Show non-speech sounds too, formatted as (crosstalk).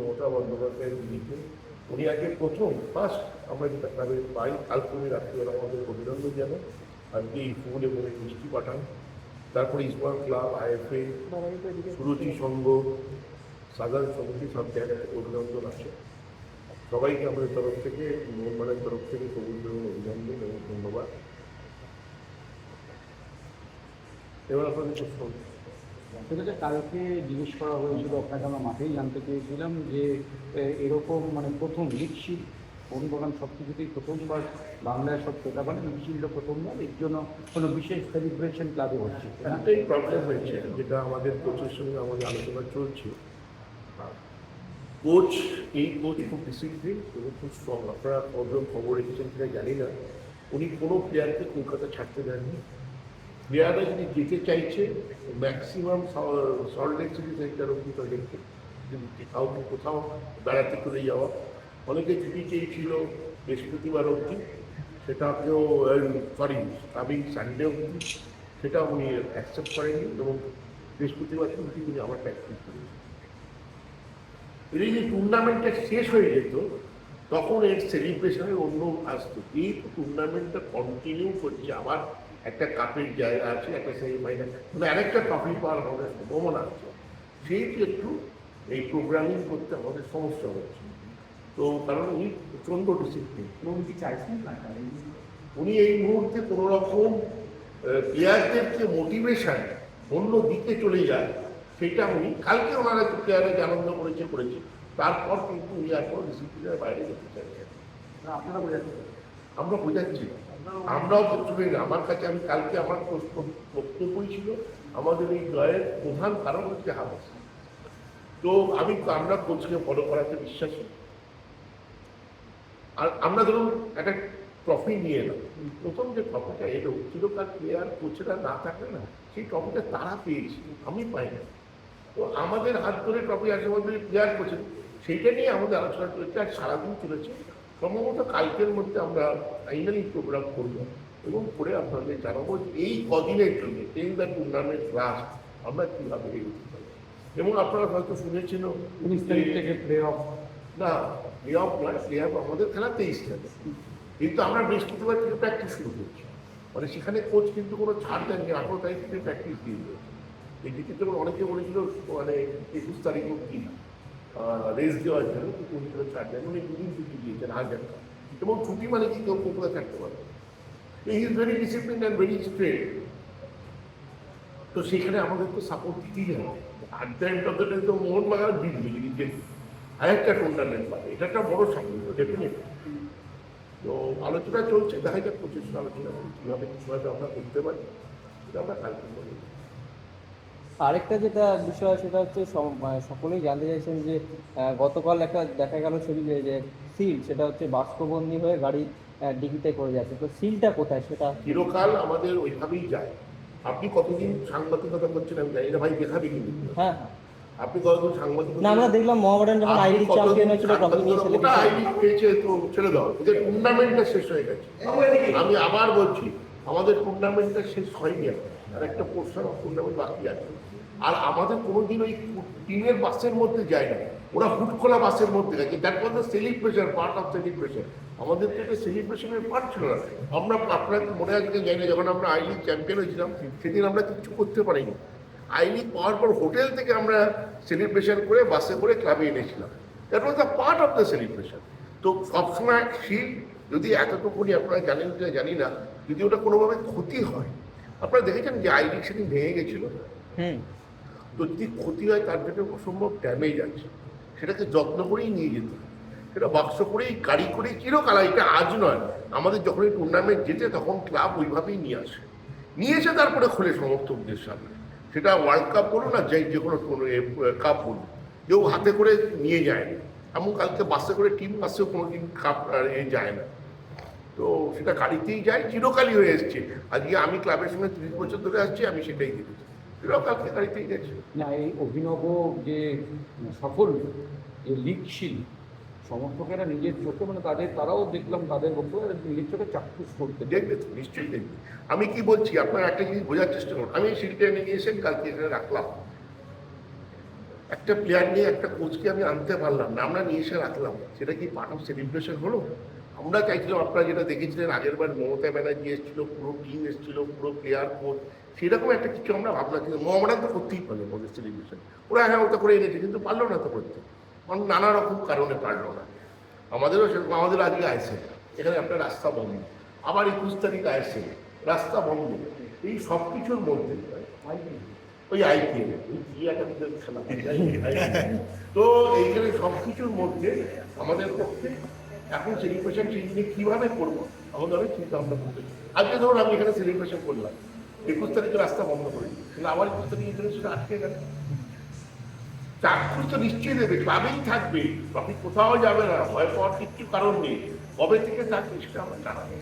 মমতা বন্দ্যোপাধ্যায়ের দিদিকে উনি আজকে প্রথম ফার্স্ট আমরা যেটা তাদের পাই আমাদের অভিনন্দন জানান আজকে এই ফুল এবং এই মিষ্টি পাঠান, তারপরে ইসলাম ক্লাব, আইএফএ সুরুচি সংঘ সাধারণ সমিতি সব জায়গায় অভিনন্দন আছে। সবাইকে আমাদের তরফ থেকে মোহনবানের তরফ থেকে এবং অভিনন্দন এবং ধন্যবাদ। এবার আপনাদের সেটা যে কালকে জিজ্ঞেস করা হয়েছিল আপনাকে আমরা মাঠেই জানতে চেয়েছিলাম যে এরকম মানে প্রথম লিপশিল বনবাগান সব কিছুতেই প্রথমবার বাংলায় সব খেলা মানে লিপশিলটা প্রথমবার এর জন্য কোনো বিশেষ সেলিব্রেশন ক্লাবে হচ্ছে। একটাই প্রবলেম হয়েছে, যেটা আমাদের কোচের সঙ্গে আমাদের আলোচনা চলছে। কোচ এই কোচ খুব ডিসিপ্লিন এবং খুব স্ট্রং আপনারা কজন খবর রেখেছেন কিনা জানি না। উনি কোনো প্লেয়ারকে কলকাতা ছাড়তে দেননি। প্লেয়াররা যদি যেতে চাইছে ম্যাক্সিমাম সল্ট লেক সিটি সেন্টার অব্দি তাদেরকে যদি কাউকে কোথাও বেড়াতে করে যাওয়া। অনেকে ছুটি চেয়েছিল বৃহস্পতিবার অবধি সেটাকেও সরি আমি সানডে অবধি, সেটা উনি অ্যাকসেপ্ট করেনি এবং বৃহস্পতিবার ছুটি উনি আবার প্র্যাকটিস করেছেন এই যে টুর্নামেন্টটা শেষ হয়ে যেত, তখন এর সেলিব্রেশনের অন্য আসতো। এই টুর্নামেন্টটা কন্টিনিউ করছে আবার একটা কাপের জায়গা আছে একটা সেমিফাইনাল মানে আরেকটা ট্রফি পাওয়ার আমাদের সম্ভাবনা আছে। সেইটি একটু এই প্রোগ্রামিং করতে আমাদের সমস্যা হচ্ছে। তো কারণ উনি প্রচণ্ড ডিসিপ্লিন উনি চাইছেন না উনি এই মুহূর্তে কোনো রকম প্লেয়ারদের যে মোটিভেশন অন্য দিকে চলে যায় সেটা উনি কালকে ওনারা প্লেয়ারে যে আনন্দ করেছে করেছে। তারপর কিন্তু উনি আর কোনো ডিসিপ্লিনের বাইরে যেতে চাইছেন আপনারা বোঝাচ্ছেন আমরা বোঝাচ্ছি আমরাও না আমার কাছে আমি কালকে আমার বক্তব্যই ছিল, আমাদের এই জয়ের প্রধান কারণ হচ্ছে হামাস তো আমি আমরা কোচকে ফলো করাতে বিশ্বাসী। আর আমরা ধরুন একটা ট্রফি নিয়ে এলাম। প্রথম যে ট্রফিটা এলো, চিরকাল প্লেয়ার কোচরা না থাকলে না, সেই ট্রফিটা তারা পেয়েছে, আমি পাই না। তো আমাদের হাত ধরে ট্রফি আসে মধ্যে প্লেয়ার করছে সেইটা নিয়ে আমাদের আলোচনা চলেছে আর সারাদিন চলেছে। সম্ভবত কালকের মধ্যে আমরা ফাইনালি প্রোগ্রাম করব এবং করে আপনাদের জানাব যে এই কদিনের জন্য টেন দ্য টুর্নামেন্ট লাস্ট আমরা কীভাবে এগোতে পারি এবং আপনারা হয়তো শুনেছেন উনিশ তারিখ থেকে প্লে অফ না প্লে অফ নয় প্লে অফ আমাদের খেলা তেইশ তারিখ কিন্তু আমরা বৃহস্পতিবার থেকে প্র্যাকটিস শুরু করছি। মানে সেখানে কোচ কিন্তু কোনো ছাড় দেননি আঠারো তারিখ থেকে প্র্যাকটিস দিয়ে দিয়েছে। এই দিকে তো অনেকে বলেছিল মানে একুশ তারিখ অব্দি রেস্ট দেওয়ার জন্য কিন্তু উনি কোনো ছাড় দেন উনি দুদিন ছুটি দিয়েছেন হাজার এবং ছুটি মানে কি? কেউ কলকাতা থাকতে পারে he is very discipline and very straight তো সেখানে আমাদের তো সাপোর্ট দিতেই হবে। আর the end of the day তো মোহনবাগান জিতবে যদি জেতে আরেকটা টুর্নামেন্ট পাবে। এটা একটা বড় সাফল্য ডেফিনেটলি তো আলোচনা চলছে, দেখা যাক, পঁচিশ আলোচনা কীভাবে কীভাবে আমরা করতে পারি, সেটা আমরা কালকে আরেকটা যেটা বিষয় সেটা হচ্ছে মানে সকলেই জানতে চাইছেন যে গতকাল একটা দেখা গেল ছবিতে যে সিল সেটা হচ্ছে বাষ্পবন্দি হয়ে গাড়ি ডিকিতে করে যাচ্ছে। তো সিলটা কোথায় সেটা? চিরকাল আমাদের ওইভাবেই যায়। আপনি কতদিন সাংবাদিকতা করছেন আমি জানি না। ভাই দেখাবে কিন্তু। হ্যাঁ হ্যাঁ। আপনি কতদিন সাংবাদিকতা না আমরা দেখলাম মোহামেডান যখন আই আপনি লিগ কতদিন চ্যাম্পিয়ন হয়েছিল ট্রফি নিয়ে সাংবাদিকতা- ওটা আই লিগ পেয়েছে তো ছেড়ে দাও। ওদের টুর্নামেন্টটা শেষ হয়ে গেছে। আমি আবার বলছি আমাদের টুর্নামেন্টটা শেষ হয়নি। আর একটা পোর্শন অফ টুর্নামেন্ট বাকি আছে। আর আমাদের কোনোদিন ওই টিমের বাসের মধ্যে যায় না ওরা হুট খোলা বাসের মধ্যে গেছে that was the celebration part of celebration আমাদের তো এটা সেলিব্রেশনের পার্ট ছিল না। আমরা আপনার মনে আছে জানি না যখন আমরা আই লিগ চ্যাম্পিয়ন হয়েছিলাম, সেদিন আমরা কিছু করতে পারিনি। আই লিগ পাওয়ার পর হোটেল থেকে আমরা সেলিব্রেশন করে বাসে করে ক্লাবে এনেছিলাম। That was the part of the celebration তো সবসময় শিল যদি এতটুকুনি আপনারা জানেন না জানি না যদি ওটা কোনোভাবে ক্ষতি হয়। আপনারা দেখেছেন যে আই সেদিন ভেঙে গেছিল? হুম। তো যদি ক্ষতি হয় তার জন্য অসম্ভব ড্যামেজ আছে। সেটাকে যত্ন করেই নিয়ে যেতে হয় সেটা বাক্স করেই গাড়ি করেই চিরকাল এটা আজ নয়। আমাদের যখন এই টুর্নামেন্ট যেতে তখন ক্লাব ওইভাবেই নিয়ে আসে। নিয়ে এসে তারপরে খোলে সমর্থকদের সামনে। সেটা ওয়ার্ল্ড কাপ বলুন আর যাই যে কোনো কাপ বলুন। কেউ হাতে করে নিয়ে যায় না। এমন কালকে বাসে করে টিম বাসেও কোনো দিন কাপ যায় না। তো সেটা গাড়িতেই যায় চিরকালই হয়ে এসছে। আজকে আমি ক্লাবের সঙ্গে তিরিশ বছর ধরে আসছি আমি সেটাই দেখেছি। চিরকালকে গাড়িতেই গেছে না এই অভিনব যে সফল যে লিগশীল সমর্থকেরা নিজের চোখে মানে তাদের তারাও দেখলাম তাদের বক্তব্য নিজের চোখে চাক্ষুষ করতে দেখবে তো নিশ্চয়ই দেখবে। আমি কি বলছি আপনার একটা জিনিস বোঝার চেষ্টা করুন। আমি সিলটা এনে নিয়ে এসে কালকে এখানে রাখলাম। একটা প্লেয়ার নিয়ে একটা কোচকে আমি আনতে পারলাম না আমরা নিয়ে এসে রাখলাম। সেটা কি পার্ট অফ সেলিব্রেশন হলো? আমরা চাইছিলাম আপনারা যেটা দেখেছিলেন আগের বার মমতা ব্যানার্জি এসেছিল পুরো টিম এসেছিল পুরো প্লেয়ার কোচ সেরকম একটা কিছু আমরা ভাবলাম কিন্তু মহামারান তো করতেই পারল ওদের সেলিব্রেশন ওরা হ্যাঁ ওটা করে এনেছে কিন্তু পারল না তো করতে। কারণ নানা রকম কারণে পারল না। আমাদেরও সেরকম আমাদের আজকে আসে। এখানে আপনার রাস্তা বন্ধ। আবার একুশ তারিখ আসে। রাস্তা বন্ধ। এই সব কিছুর মধ্যে ওই আইপিএল খেলা (laughs) তো এইখানে সব কিছুর মধ্যে আমাদের পক্ষে এখন সেলিব্রেশন দিনে কীভাবে করব? আমাদের অনেক চিন্তা ভাবনা করতে আজকে ধরুন আমি এখানে সেলিব্রেশন করলাম। একুশ তারিখে রাস্তা বন্ধ করে। কিন্তু আবার একুশ তারিখে সেটা আটকে গেল চাক্ষুষ তো নিশ্চয়ই দেবে, ক্লাবেই থাকবে। আপনি কোথাও যাবে না। ভয় পাওয়ার কিচ্ছু কারণ নেই। কবে থেকে থাকবে সেটা আমার জানা নেই।